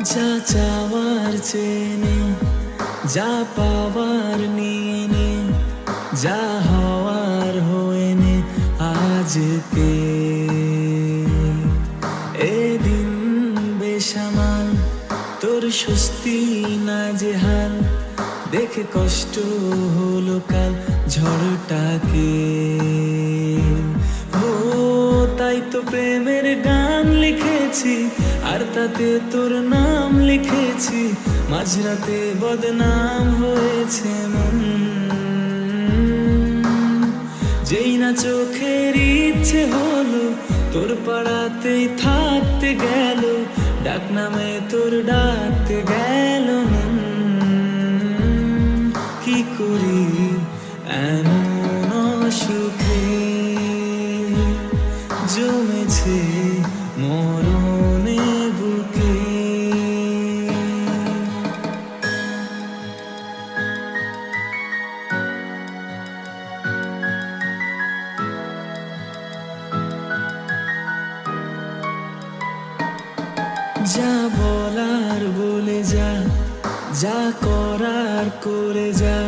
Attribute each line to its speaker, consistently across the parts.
Speaker 1: যা চাওয়ার চেনে, যা পাওয়ার নিয়ে, যা হওয়ার হয়ে নে আজকে এদিন বেসামাল, তোর স্বস্তি না যে হাল দেখে কষ্ট হলো কাল ঝড়টাকে। ও, তাই তো প্রেমের গান লিখেছি আর তাতে তোর নাম লিখেছি। মাঝরাতে বদনাম হয়েছে মন। যেই না চোখের ইচ্ছে হলো, তোর পাড়াতেই থাকতে গেল। ডাক নামে তোর ডাকতে গেল কি করি এমন সুখে জমেছে মরণে বুকে। যা বলার বলে যা যা করার করে যা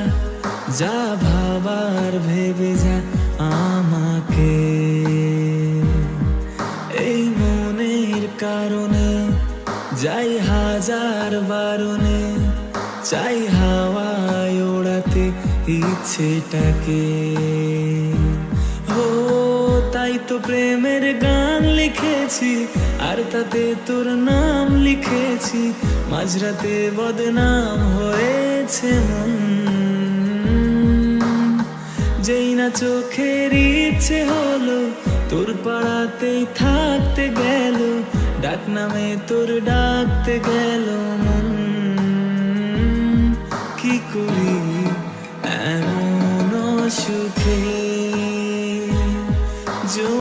Speaker 1: যা ভাবার ভেবে যা আমাকে। কারণে, যাই হাজার বারণে, চাই হাওয়ায় ওড়াতে ইচ্ছেটাকে। ও, তাই তো প্রেমের গান লিখেছি, আর তাতে তোর নাম লিখেছি, মাঝরাতে বদনাম হয়েছে মন। যেই না চোখের ইচ্ছে হলো, তোর পাড়াতেই থাকতে গেল ডাক নামে তোর ডাকতে গেল মন।